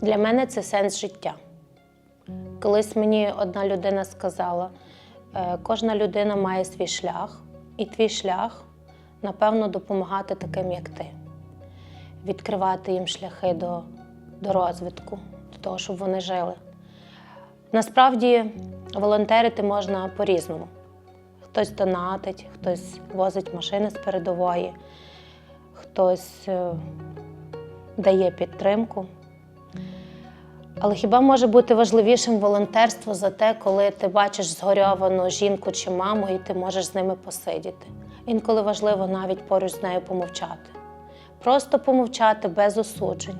Для мене це сенс життя. Колись мені одна людина сказала: е, кожна людина має свій шлях, і твій шлях, напевно, допомагати таким, як ти, відкривати їм шляхи до, до розвитку, до того, щоб вони жили. Насправді волонтерити можна по-різному. Хтось донатить, хтось возить машини з передової, хтось е, дає підтримку. Але хіба може бути важливішим волонтерство за те, коли ти бачиш згорьовану жінку чи маму, і ти можеш з ними посидіти? Інколи важливо навіть поруч з нею помовчати. Просто помовчати без осуджень.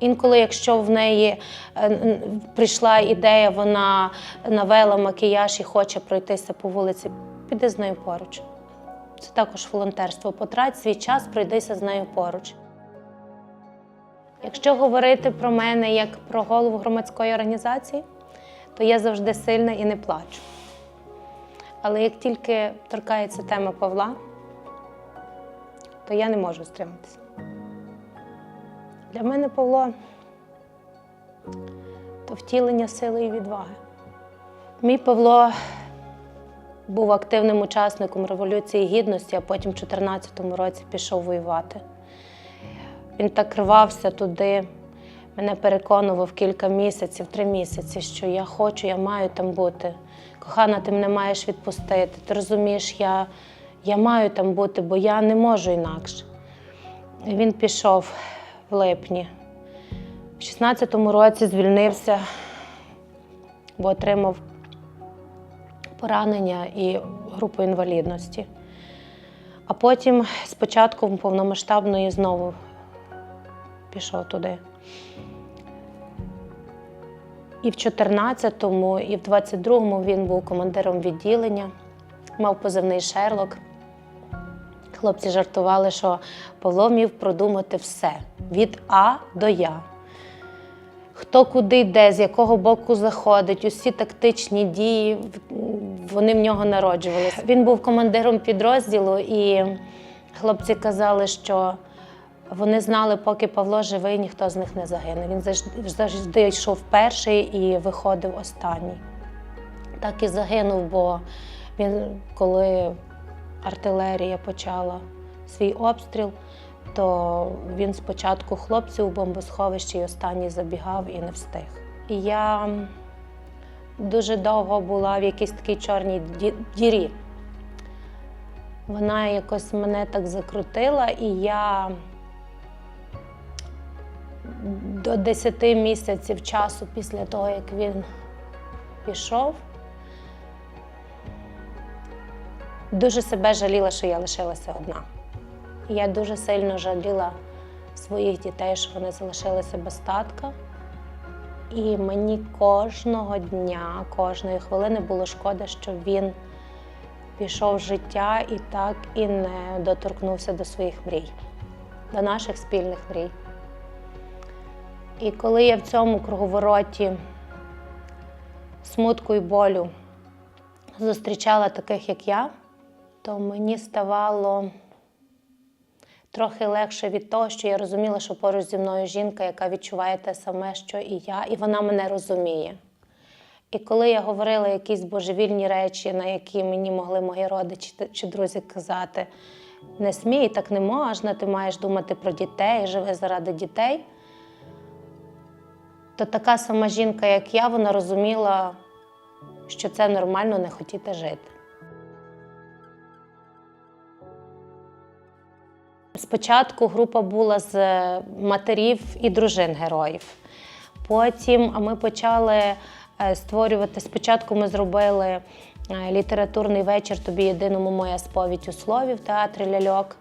Інколи, якщо в неї е, прийшла ідея, вона навела макіяж і хоче пройтися по вулиці, піди з нею поруч. Це також волонтерство. Потрать свій час, пройдися з нею поруч. Якщо говорити про мене як про голову громадської організації, то я завжди сильна і не плачу. Але як тільки торкається тема Павла, то я не можу стриматися. Для мене Павло то втілення сили і відваги. Мій Павло був активним учасником Революції Гідності, а потім в 2014 році пішов воювати. Він так рвався туди. Мене переконував кілька місяців, три місяці, що я хочу, я маю там бути. Кохана, ти мене маєш відпустити. Ти розумієш, я, я маю там бути, бо я не можу інакше. Він пішов в липні. В 16-му році звільнився, бо отримав поранення і групу інвалідності. А потім, з початком повномасштабної, знову пішов туди. І в 14-му, і в 22-му він був командиром відділення, мав позивний Шерлок. Хлопці жартували, що Павло вмів продумати все від А до Я. Хто куди йде, з якого боку заходить, усі тактичні дії, вони в нього народжувалися. Він був командиром підрозділу, і хлопці казали, що вони знали, поки Павло живий, ніхто з них не загине. Він завжди йшов перший і виходив останній. Так і загинув, бо він, коли артилерія почала свій обстріл, то він спочатку хлопців у бомбосховищі і останній забігав і не встиг. І я дуже довго була в якійсь такій чорній дірі. Вона якось мене так закрутила, і я до 10 місяців часу після того, як він пішов, дуже себе жаліла, що я лишилася одна. Я дуже сильно жаліла своїх дітей, що вони залишилися без татка. І мені кожного дня, кожної хвилини було шкода, що він пішов з життя і так і не доторкнувся до своїх мрій, до наших спільних мрій. І коли я в цьому круговороті смутку і болю зустрічала таких, як я, то мені ставало трохи легше від того, що я розуміла, що поруч зі мною жінка, яка відчуває те саме, що і я, і вона мене розуміє. І коли я говорила якісь божевільні речі, на які мені могли мої родичі чи друзі казати, не смій, так не можна, ти маєш думати про дітей, живи заради дітей, то така сама жінка, як я, вона розуміла, що це нормально не хотіти жити. Спочатку група була з матерів і дружин героїв. Потім ми почали е, створювати. Спочатку ми зробили е, літературний вечір Тобі єдиному моя сповідь у слові в театрі ляльок.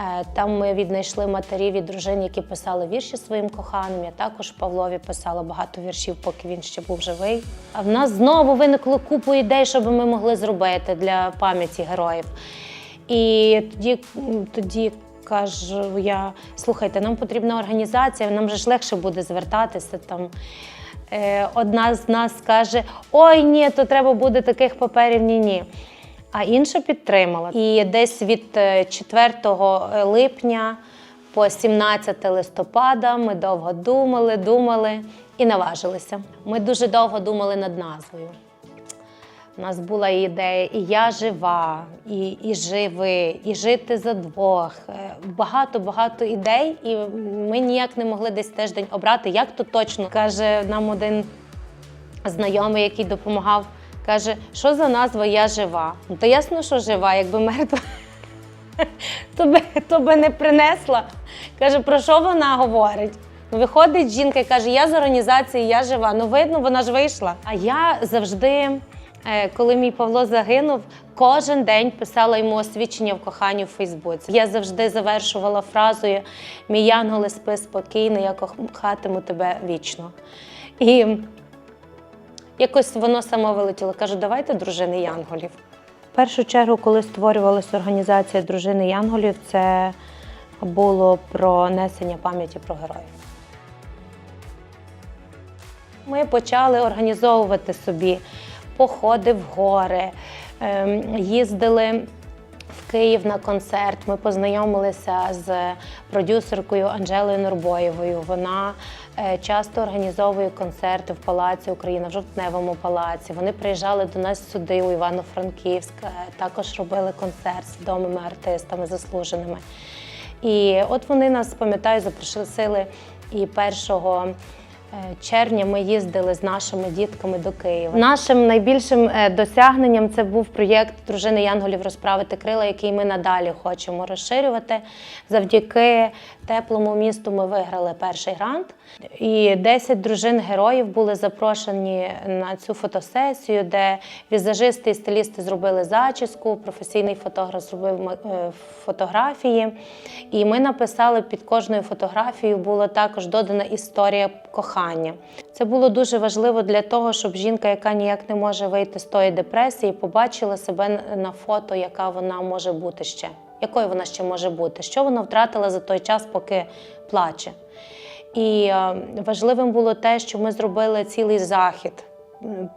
Е, Там ми віднайшли матерів і дружин, які писали вірші своїм коханим. Я також Павлові писала багато віршів, поки він ще був живий. А в нас знову виникло купу ідей, що би ми могли зробити для пам'яті героїв. І тоді, тоді кажу я: слухайте, нам потрібна організація, нам же ж легше буде звертатися там. Е, Одна з нас каже: Ой, ні, то треба буде таких паперів, ні, ні. А інша підтримала. І десь від е, 4 липня по 17 листопада. Ми довго думали, думали і наважилися. Ми дуже довго думали над назвою. У нас була ідея і я жива, і, і живи, і жити за двох. Е, Багато-багато ідей, і ми ніяк не могли десь тиждень обрати, як то точно. Каже нам один знайомий, який допомагав, каже, що за назва я жива. Ну, то ясно, що жива, якби мертва, то би не принесла. Каже, про що вона говорить? Ну, Виходить жінка і каже, я з організації, я жива. Ну, видно, вона ж вийшла. А я завжди, е, коли мій Павло загинув, кожен день писала йому освідчення в коханні в Фейсбуці. Я завжди завершувала фразою Мій янголе, спи спокійно, я кохатиму тебе вічно. І якось воно само вилетіло. Кажу, давайте дружини янголів. В першу чергу, коли створювалася організація дружини янголів, це було про несення пам'яті про героїв. Ми почали організовувати собі походи в гори, ем, їздили Київ на концерт. Ми познайомилися з продюсеркою Анжелою Норбоєвою. Вона е, часто організовує концерти в Палаці Україна, в Жовтневому палаці. Вони приїжджали до нас сюди, у Івано-Франківськ, е, також робили концерт з відомими артистами заслуженими. І от вони нас, пам'ятаю, запросили і першого. Е, Червня ми їздили з нашими дітками до Києва. Нашим найбільшим е, досягненням це був проєкт Дружини Янголів розправити крила, який ми надалі хочемо розширювати. Завдяки теплому місту ми виграли перший грант. І 10 дружин героїв були запрошені на цю фотосесію, де візажисти і стилісти зробили зачіску, професійний фотограф зробив е, фотографії. І ми написали під кожною фотографією була також додана історія кохання. Це було дуже важливо для того, щоб жінка, яка ніяк не може вийти з тої депресії, побачила себе на- на фото, яка вона може бути ще, якою вона ще може бути, що вона втратила за той час, поки плаче. І е, важливим було те, що ми зробили цілий захід.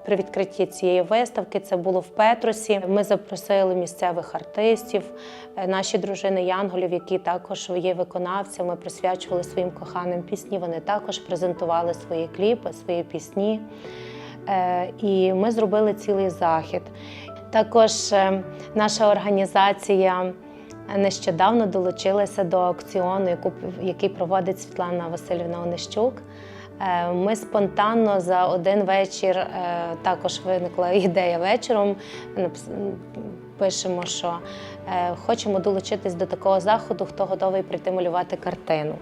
При відкритті цієї виставки це було в Петросі. Ми запросили місцевих артистів, е, наші дружини Янголів, які також є виконавцями, присвячували своїм коханим пісні. Вони також презентували свої кліпи, свої пісні. Е, І ми зробили цілий захід. Також е, наша організація нещодавно долучилася до аукціону, який проводить Світлана Васильівна Онищук. Е, Ми спонтанно за один вечір е, також виникла ідея вечором. Пишемо, що е, хочемо долучитись до такого заходу, хто готовий прийти малювати картину.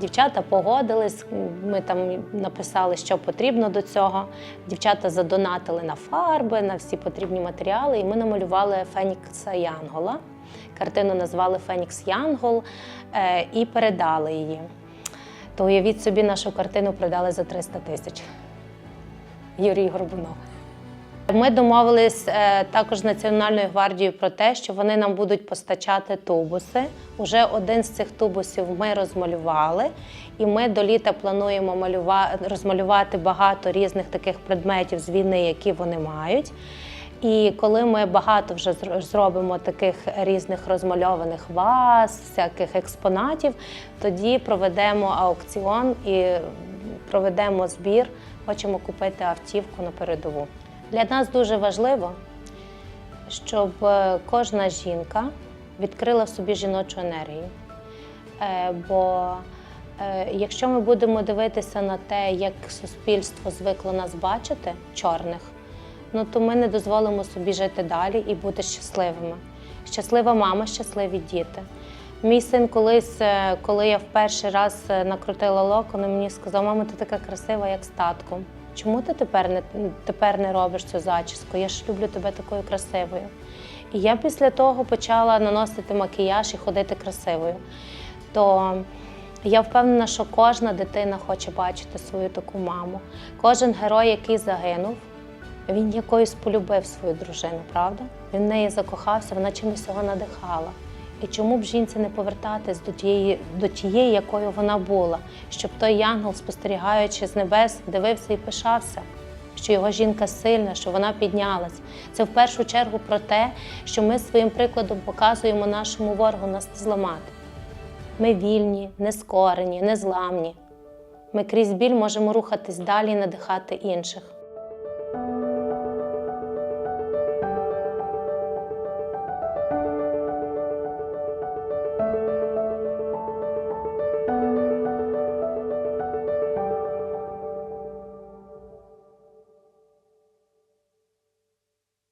Дівчата погодились, ми там написали, що потрібно до цього. Дівчата задонатили на фарби, на всі потрібні матеріали, і ми намалювали Фенікса Янгола. Картину назвали Фенікс Янгол і передали її. То уявіть собі, нашу картину продали за 300 тисяч. Юрій Горбунов. Ми домовились е, також з Національною гвардією про те, що вони нам будуть постачати тубуси. Уже один з цих тубусів ми розмалювали, і ми до літа плануємо малюва... розмалювати багато різних таких предметів з війни, які вони мають. І коли ми багато вже зр- зробимо таких різних розмальованих ваз, всяких експонатів, тоді проведемо аукціон і проведемо збір. Хочемо купити автівку на передову. Для нас дуже важливо, щоб е, кожна жінка відкрила в собі жіночу енергію. Е, Бо е, якщо ми будемо дивитися на те, як суспільство звикло нас бачити, чорних, ну то ми не дозволимо собі жити далі і бути щасливими. Щаслива мама, щасливі діти. Мій син колись, е, коли я в перший раз е, накрутила локони, мені сказав, мама, ти така красива, як з татком. Чому ти тепер не, тепер не робиш цю зачіску? Я ж люблю тебе такою красивою. І я після того почала наносити макіяж і ходити красивою. То я впевнена, що кожна дитина хоче бачити свою таку маму. Кожен герой, який загинув, він якоюсь полюбив свою дружину, правда? Він в неї закохався, вона чимось його надихала. І чому б жінці не повертатись до тієї, до тієї, якою вона була, щоб той янгол, спостерігаючи з небес, дивився і пишався, що його жінка сильна, що вона піднялась. Це в першу чергу про те, що ми своїм прикладом показуємо нашому ворогу нас не зламати. Ми вільні, нескорені, незламні. Ми крізь біль можемо рухатись далі і надихати інших.